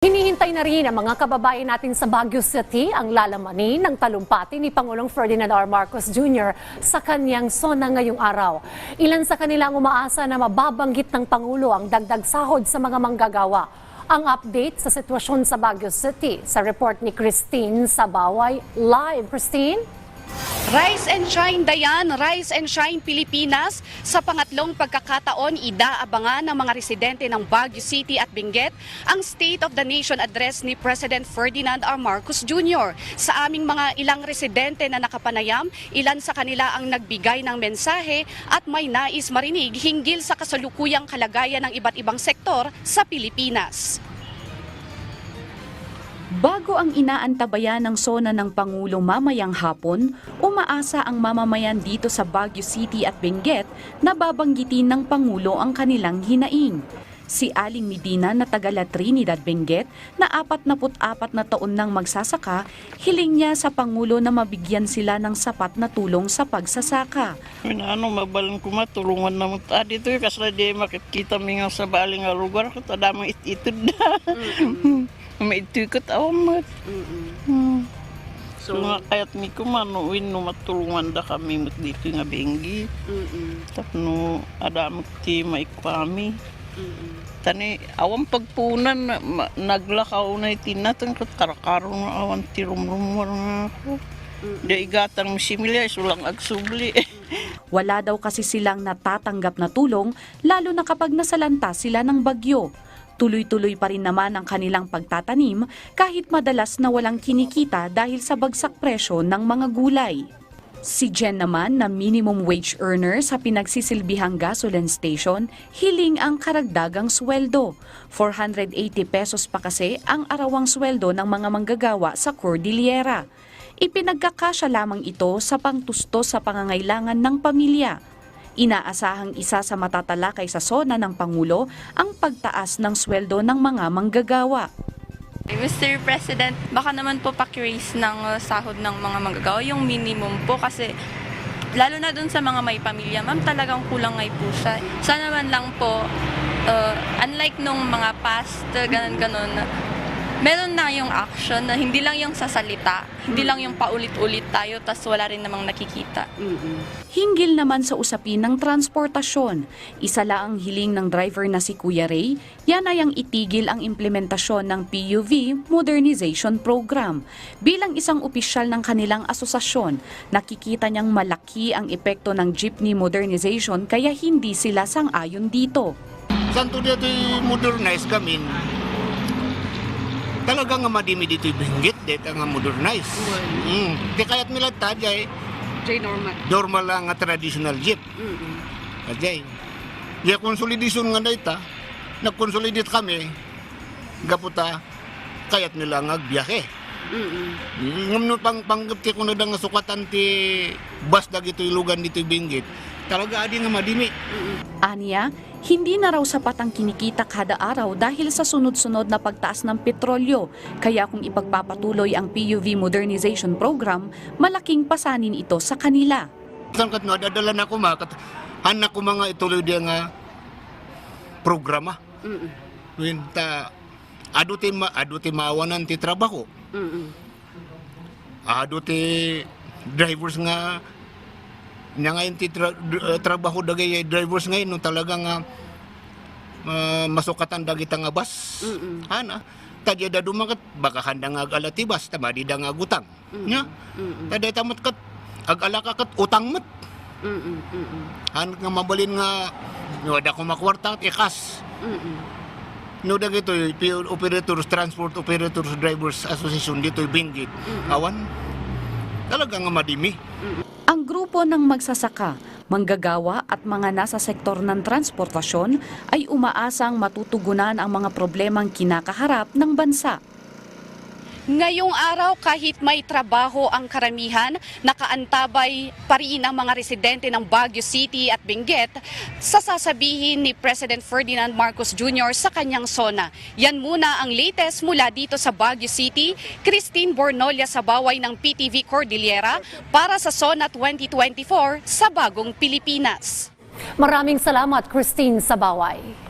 Hinihintay na rin ang mga kababayan natin sa Baguio City ang lalamanin ng talumpati ni Pangulong Ferdinand R. Marcos Jr. sa kanyang sona ngayong araw. Ilan sa kanila ang umaasa na mababanggit ng Pangulo ang dagdag sahod sa mga manggagawa. Ang update sa sitwasyon sa Baguio City sa report ni Christine Sabaway. Live, Christine? Rise and Shine Dayan, Rise and Shine Pilipinas. Sa pangatlong pagkakataon, idaabangan ng mga residente ng Baguio City at Benguet ang State of the Nation address ni President Ferdinand R. Marcos Jr. Sa aming mga ilang residente na nakapanayam, ilan sa kanila ang nagbigay ng mensahe at may nais marinig hinggil sa kasalukuyang kalagayan ng iba't ibang sektor sa Pilipinas. Bago ang inaantabayan ng sona ng Pangulo mamayang hapon, umaasa ang mamamayan dito sa Baguio City at Benguet na babanggitin ng Pangulo ang kanilang hinaing. Si Aling Medina na taga La Trinidad, Benguet, na 44 na taon nang magsasaka, hiling niya sa Pangulo na mabigyan sila ng sapat na tulong sa pagsasaka. Ano, mabalang ko matulungan na mo ta dito kasi di makikita nga sa baling lugar ko tada mo ititid na. Maitikot awamat. Hmm. So, nga kayat mi ko manuin no matulungan da kami mat dito nga bengi. Tapno ada mo ti maikwami. Tani awan pagpunan na- ma- naglakaw na itinatan kat karakaro na awan ti rumrumor nga ako. Di igatang similya sulang agsubli. Wala daw kasi silang natatanggap na tulong lalo na kapag nasalanta sila ng bagyo. Tuloy-tuloy pa rin naman ang kanilang pagtatanim kahit madalas na walang kinikita dahil sa bagsak presyo ng mga gulay. Si Jen naman na minimum wage earner sa pinagsisilbihang gasoline station, hiling ang karagdagang sweldo. 480 pesos pa kasi ang arawang sweldo ng mga manggagawa sa Cordillera. Ipinagkakasya lamang ito sa pangtusto sa pangangailangan ng pamilya. Inaasahang isa sa matatalakay sa sona ng Pangulo ang pagtaas ng sweldo ng mga manggagawa. Mr. President, baka naman po pakiraise ng uh, sahod ng mga manggagawa, yung minimum po kasi lalo na dun sa mga may pamilya, ma'am, talagang kulang ngay po siya. Sana man lang po, uh, unlike nung mga past, uh, ganun-ganun, meron na yung action na hindi lang yung sasalita, hindi lang yung paulit-ulit tayo, tas wala rin namang nakikita. Hinggil naman sa usapin ng transportasyon, isa lang ang hiling ng driver na si Kuya Ray, yan ay ang itigil ang implementasyon ng PUV Modernization Program. Bilang isang opisyal ng kanilang asosasyon, nakikita niyang malaki ang epekto ng jeepney modernization kaya hindi sila sang-ayon dito. Santo dito modernize kami. Talaga nga madimi dito binggit dito nga modernize. Mm. Di kaya't nila tajay Jay Norman. normal lang nga traditional jeep. Tajay. Di konsolidasyon nga data, nagkonsolidate kami, gaputa, kayat nila nga biyahe. Ngam no pang panggap ko na nga sukatan ti bus dagito ilugan dito binggit. Talaga adi nga madimi. Aniya, hindi na raw sapat ang kinikita kada araw dahil sa sunod-sunod na pagtaas ng petrolyo. Kaya kung ipagpapatuloy ang PUV Modernization Program, malaking pasanin ito sa kanila. Saan kat no, dadala na ko ma, anak ko mga ituloy dia nga programa. Win ta, ado ti, ma, ado ti maawanan ti trabaho. Ado ti drivers nga nga ngayon ti tra, eh, trabaho dagay drivers ngayon no talaga nga ah, masukatan dagita nga bus. Ana, tadya da dumakat baka handa nga agala ti bus tama di da nga gutang. Nya. Tadya tamot kat agala ka kat utang mat. Han nga mabalin nga no da ko makwarta at ikas. No da gito operators transport operators drivers association dito Benguet. Awan. Talaga nga madimi. Ang grupo ng magsasaka, manggagawa at mga nasa sektor ng transportasyon ay umaasang matutugunan ang mga problemang kinakaharap ng bansa. Ngayong araw, kahit may trabaho ang karamihan, nakaantabay pa rin ang mga residente ng Baguio City at Benguet sa sasabihin ni President Ferdinand Marcos Jr. sa kanyang sona. Yan muna ang latest mula dito sa Baguio City. Christine Bornolia sa baway ng PTV Cordillera para sa Sona 2024 sa Bagong Pilipinas. Maraming salamat, Christine Sabaway.